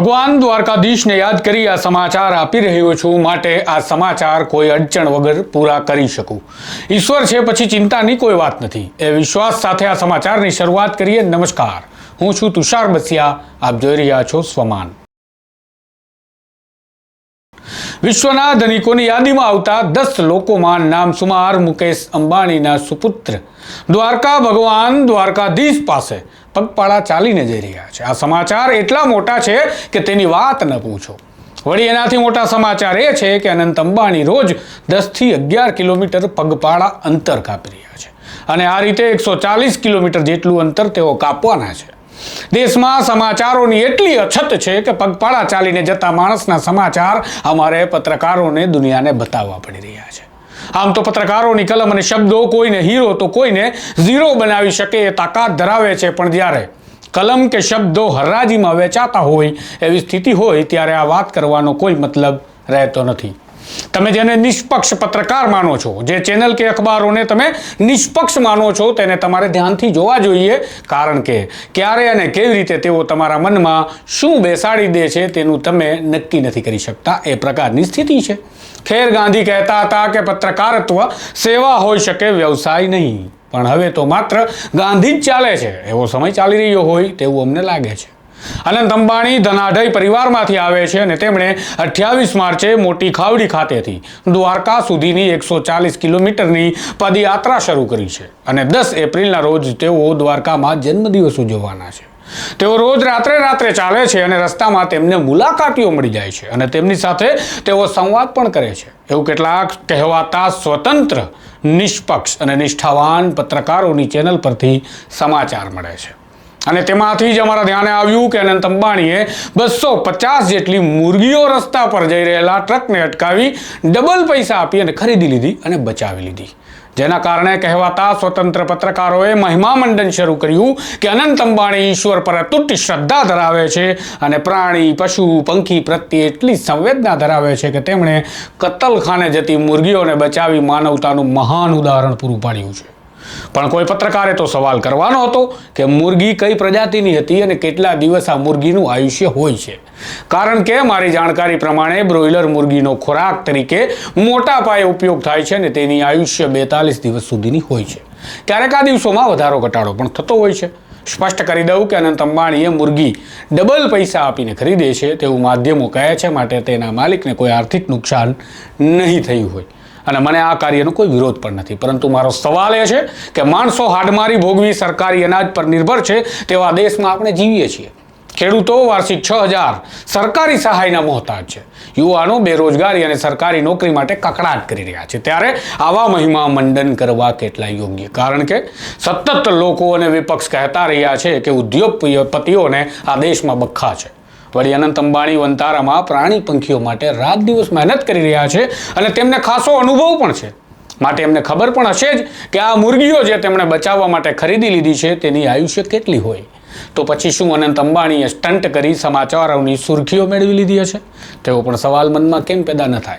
ભગવાન દ્વારકાધીશને યાદ કરી આ સમાચાર આપી રહ્યો છું. માટે આ સમાચાર કોઈ અડચણ વગર પૂરા કરી શકું. ઈશ્વર છે પછી ચિંતાની કોઈ વાત નથી. એ વિશ્વાસ સાથે આ સમાચારની શરૂઆત કરીએ. નમસ્કાર. હું છું તુષાર બસિયા. આપ જોઈ રહ્યા છો સ્વમાન. વિશ્વના ધનિકોની યાદીમાં આવતા દસ લોકોમાં નામ સુમાર મુકેશ અંબાણીના સુપુત્ર દ્વારકા ભગવાન દ્વારકાધીશ પાસે પગપાળા ચાલીને જઈ રહ્યા છે. આ સમાચાર એટલા મોટા છે કે તેની વાત ન પૂછો. વળી એનાથી મોટા સમાચાર એ છે કે અનંત અંબાણી રોજ દસથી અગિયાર કિલોમીટર પગપાળા અંતર કાપી રહ્યા છે. અને આ રીતે એકસો ચાલીસ કિલોમીટર જેટલું અંતર તેઓ કાપવાના છે. દેશમાં સમાચારોની એટલી અછત છે કે પગપાળા ચાલીને જતા માણસના સમાચાર અમારે પત્રકારોને દુનિયાને બતાવવા પડી રહ્યા છે. આમ તો પત્રકારોની કલમ અને શબ્દો કોઈને હીરો તો કોઈને ઝીરો બનાવી શકે એ તાકાત ધરાવે છે, પણ જ્યારે કલમ કે શબ્દો હરાજીમાં વેચાતા હોય એવી સ્થિતિ હોય ત્યારે આ વાત કરવાનો કોઈ મતલબ રહેતો નથી. તમે જેને નિષ્પક્ષ પત્રકાર માનો છો, જે ચેનલ કે અખબારોને તમે નિષ્પક્ષ માનો છો, તેને તમારે ધ્યાનથી જોવા જોઈએ. કારણ કે ક્યારે અને કેવી રીતે તેઓ તમારા મનમાં શું બેસાડી દે છે, તેનું તમે નક્કી નથી કરી શકતા. એ પ્રકારની સ્થિતિ છે. ખેર ગાંધી કહેતા હતા કે પત્રકારત્વ સેવા હોઈ શકે, વ્યવસાય નહીં. પણ હવે તો માત્ર ગાંધી જ ચાલે છે. એવો સમય ચાલી રહ્યો હોય તેવું અમને લાગે છે. અનંત અંબાણી ધનાઢય પરિવારમાંથી આવે છે અને તેમણે અઠ્યાવીસ માર્ચે મોટી ખાવડી ખાતેથી દ્વારકા સુધીની એકસો ચાલીસ કિલોમીટરની પદયાત્રા શરૂ કરી છે. અને દસ એપ્રિલના રોજ તેઓ દ્વારકામાં જન્મદિવસ ઉજવવાના છે. તેઓ રોજ રાત્રે રાત્રે ચાલે છે અને રસ્તામાં તેમને મુલાકાતીઓ મળી જાય છે અને તેમની સાથે તેઓ સંવાદ પણ કરે છે. એવું કેટલાક કહેવાતા સ્વતંત્ર, નિષ્પક્ષ અને નિષ્ઠાવાન પત્રકારોની ચેનલ પરથી સમાચાર મળે છે. અને તેમાંથી જ અમારા ધ્યાને આવ્યું કે અનંત અંબાણીએ બસો પચાસ જેટલી મુરગીઓ રસ્તા પર જઈ રહેલા ટ્રકને અટકાવી ડબલ પૈસા આપી અને ખરીદી લીધી અને બચાવી લીધી. જેના કારણે કહેવાતા સ્વતંત્ર પત્રકારોએ મહિમા મંડન શરૂ કર્યું કે અનંત અંબાણી ઈશ્વર પર અતૂટ શ્રદ્ધા ધરાવે છે અને પ્રાણી, પશુ, પંખી પ્રત્યે એટલી સંવેદના ધરાવે છે કે તેમણે કતલખાને જતી મુરગીઓને બચાવી માનવતાનું મહાન ઉદાહરણ પૂરું પાડ્યું છે. પણ કોઈ પત્રકારે તો સવાલ કરવાનો હતો કે મુરગી કઈ પ્રજાતિની હતી અને કેટલા દિવસ આ મુરગીનું આયુષ્ય હોય છે. કારણ કે મારી જાણકારી પ્રમાણે બ્રોઇલર મુરગીનો ખોરાક તરીકે મોટા પાયે ઉપયોગ થાય છે અને તેની આયુષ્ય બેતાલીસ દિવસ સુધીની હોય છે. ક્યારેક આ દિવસોમાં વધારો ઘટાડો પણ થતો હોય છે. સ્પષ્ટ કરી દઉં કે અનંત અંબાણીએ મુરગી ડબલ પૈસા આપીને ખરીદે છે તેવું માધ્યમો કહે છે, માટે તેના માલિકને કોઈ આર્થિક નુકસાન નહીં થયું હોય. અને મને આ કાર્યનો કોઈ વિરોધ પણ નથી. પરંતુ મારો સવાલ એ છે કે માણસો હાડમારી ભોગવી સરકારી અનાજ પર નિર્ભર છે તેવા દેશમાં આપણે જીવીએ છીએ. ખેડૂતો વાર્ષિક છ હજાર સરકારી સહાયના મોહતાજ છે. યુવાનો બેરોજગારી અને સરકારી નોકરી માટે કકડાટ કરી રહ્યા છે. ત્યારે આવા મહિમા મંડન કરવા કેટલા યોગ્ય? કારણ કે સતત લોકો અને વિપક્ષ કહેતા રહ્યા છે કે ઉદ્યોગપતિઓને આ દેશમાં બખ્ખા છે. વળી અનંત અંબાણી વંતારામાં પ્રાણી પંખીઓ માટે રાત દિવસ મહેનત કરી રહ્યા છે અને તેમને ખાસો અનુભવ પણ છે. માટે એમને ખબર પણ હશે જ કે આ મુરગીઓ જે તેમણે બચાવવા માટે ખરીદી લીધી છે તેની આયુષ્ય કેટલી હોય. તો પછી શું અનંત અંબાણીએ સ્ટન્ટ કરી સમાચારોની સુર્ખીઓ મેળવી લીધી હશે? તેવો પણ સવાલ મનમાં કેમ પેદા ન થાય?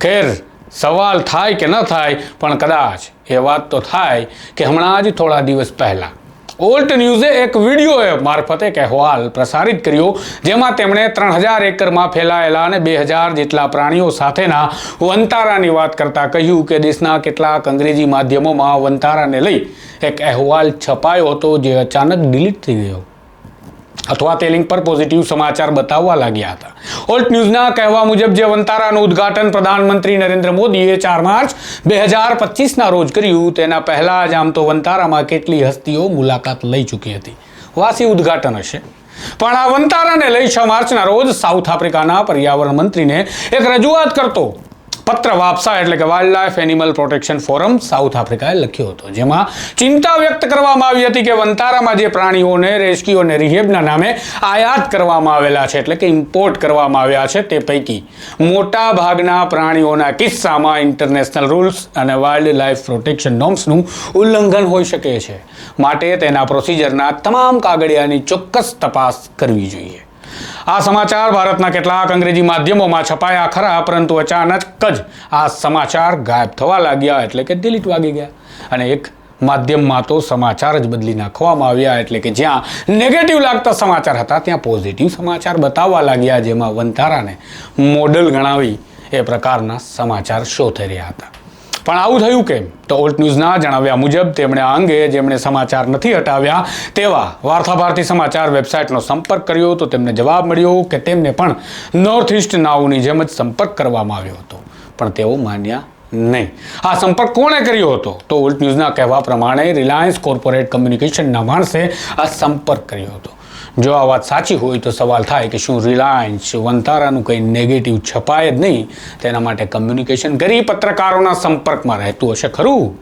ખેર, સવાલ થાય કે ન થાય? પણ કદાચ એ વાત તો થાય કે હમણાં જ થોડા દિવસ પહેલાં ઓલ્ટ ન્યૂઝે એક વીડિયો મારફતે એક અહેવાલ પ્રસારિત કર્યો, જેમાં તેમણે ત્રણ હજાર એકરમાં ફેલાયેલા અને બે હજાર જેટલા પ્રાણીઓ સાથેના વંતારાની વાત કરતા કહ્યું કે દેશના કેટલાક અંગ્રેજી માધ્યમોમાં વંતારાને લઈ એક અહેવાલ છપાયો હતો, જે અચાનક ડિલીટ થઈ ગયો. અથવા તે લિંક પર પોઝિટિવ સમાચાર બતાવવા લાગ્યા હતા. ઓલ્ટ ન્યૂઝના કહેવા મુજબ જે વંતારાનું ઉદ્ઘાટન પ્રધાનમંત્રી નરેન્દ્ર મોદીએ ચાર માર્ચ બે હજાર પચીસના રોજ કર્યું, તેના પહેલાં જ આમ તો વંતારામાં કેટલી હસ્તીઓ મુલાકાત લઈ ચૂકી હતી. વાસી ઉદ્ઘાટન હશે. પણ આ વંતારાને લઈ છ માર્ચના રોજ સાઉથ આફ્રિકાના પર્યાવરણ મંત્રીને એક રજૂઆત કરતો પત્ર વાપસા એટલે કે wild life animal protection forum south આફ્રિકાએ લખ્યો હતો, જેમાં ચિંતા વ્યક્ત કરવામાં આવી હતી કે વંતારામાં જે પ્રાણીઓને રેસ્ક્યુ અને રિહેબના નામે આયાત કરવામાં આવેલા છે, એટલે કે ઇમ્પોર્ટ કરવામાં આવ્યા છે, તે પૈકી મોટા ભાગના પ્રાણીઓના કિસ્સામાં ઇન્ટરનેશનલ રૂલ્સ અને વાઇલ્ડ લાઇફ પ્રોટેક્શન નોર્મ્સનું ઉલ્લંઘન હોઈ શકે છે. માટે તેના પ્રોસિજરના તમામ કાગળિયાની ચોક્કસ તપાસ કરવી જોઈએ. આ સમાચાર ભારતના કેટલાક અંગ્રેજી માધ્યમોમાં છપાયા ખરા, પરંતુ અચાનક જ આ સમાચાર ગાયબ થવા લાગ્યા, એટલે કે ડિલીટ વાગી ગયા. અને એક માધ્યમમાં તો સમાચાર જ બદલી નાખવામાં આવ્યા, એટલે કે જ્યાં નેગેટિવ લાગતા સમાચાર હતા, ત્યાં પોઝિટિવ સમાચાર બતાવવા લાગ્યા, જેમાં વંતારાને મોડલ ગણાવી એ પ્રકારના સમાચાર શો થઈ રહ્યા હતા. પણ આવું થયું કેમ? તો ઓલ્ટ ન્યૂઝના જણાવ્યા મુજબ તેમણે આ અંગે જેમણે સમાચાર નથી હટાવ્યા તેવા વાર્તા ભારતી સમાચાર વેબસાઇટનો સંપર્ક કર્યો તો તેમને જવાબ મળ્યો કે તેમને પણ નોર્થ ઇસ્ટ નાઉની જેમ જ સંપર્ક કરવામાં આવ્યો હતો. પણ તેઓ માન્યા નહીં. આ સંપર્ક કોણે કર્યો હતો? તો ઓલ્ટ ન્યૂઝના કહેવા પ્રમાણે રિલાયન્સ કોર્પોરેટ કમ્યુનિકેશનના માણસે આ સંપર્ક કર્યો હતો. જો આ વાત સાચી હોય તો સવાલ થાય કે શું રિલાયન્સ વંતારાનું કંઈ નેગેટિવ છપાય જ નહીં? તેના માટે કમ્યુનિકેશન કરી પત્રકારોના સંપર્કમાં રહેતું હશે, ખરું?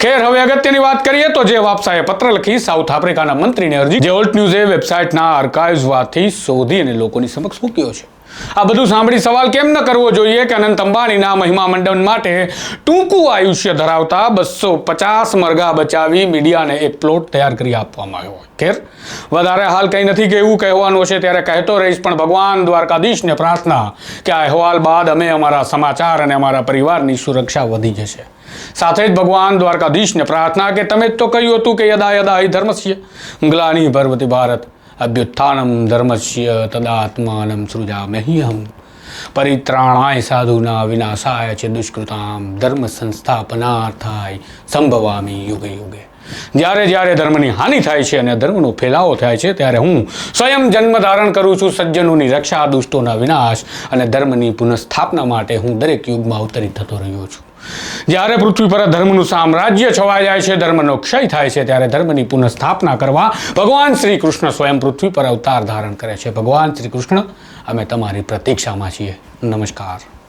ખેર, હવે અગત્યની વાત કરીએ તો જે વાપસાએ પત્ર લખી સાઉથ આફ્રિકાના મંત્રીને અરજી, જે ઓલ્ટ ન્યૂઝે વેબસાઇટના આર્કાઇવ્સમાંથી શોધી અને લોકોની સમક્ષ મૂક્યો છે. આ બધું સાંભળી સવાલ કેમ ન કરવો જોઈએ કે અનંત અંબાણીના મહિમા મંડન માટે ટૂંકું આયુષ્ય ધરાવતા બસો પચાસ મરઘા બચાવી મીડિયાને એક પ્લોટ તૈયાર કરી આપવામાં આવ્યો. ખેર, વધારે હાલ કંઈ નથી કે એવું કહેવાનું છે ત્યારે કહેતો રહીશ, પણ ભગવાન દ્વારકાધીશને પ્રાર્થના કે આ અહેવાલ બાદ અમે અમારા સમાચાર અને અમારા પરિવારની સુરક્ષા વધી જશે. સાથે જ ભગવાન દ્વારકાધીશને પ્રાર્થના કે તમે જ તો કહ્યું હતું કે યદા યદા હિ ધર્મસ્ય ગ્લાની ભરવતી ભારત. અભ્યુત્થાનમ ધર્મસ્ય તદાત્માનમ સૃજામ્યહમ પરિત્રાણાય સાધુના વિનાશાય છે દુષ્કૃતામ ધર્મ સંસ્થાપનાર્થાય સંભવામી યુગે યુગે જ્યારે જ્યારે ધર્મની હાનિ થાય છે અને ધર્મનો ફેલાવો થાય છે, ત્યારે હું સ્વયં જન્મ ધારણ કરું છું સજ્જનોની રક્ષા, દુષ્ટોના વિનાશ અને ધર્મની પુનઃસ્થાપના માટે હું દરેક યુગમાં અવતરિત થતો રહ્યો છું। જ્યારે પૃથ્વી પર ધર્મનું સામ્રાજ્ય છવાઈ જાય છે, ધર્મનો ક્ષય થાય છે, ત્યારે ધર્મની પુનઃસ્થાપના કરવા ભગવાન શ્રી કૃષ્ણ સ્વયં પૃથ્વી પર અવતાર ધારણ કરે છે. ભગવાન શ્રી કૃષ્ણ, અમે તમારી પ્રતીક્ષામાં છીએ. નમસ્કાર.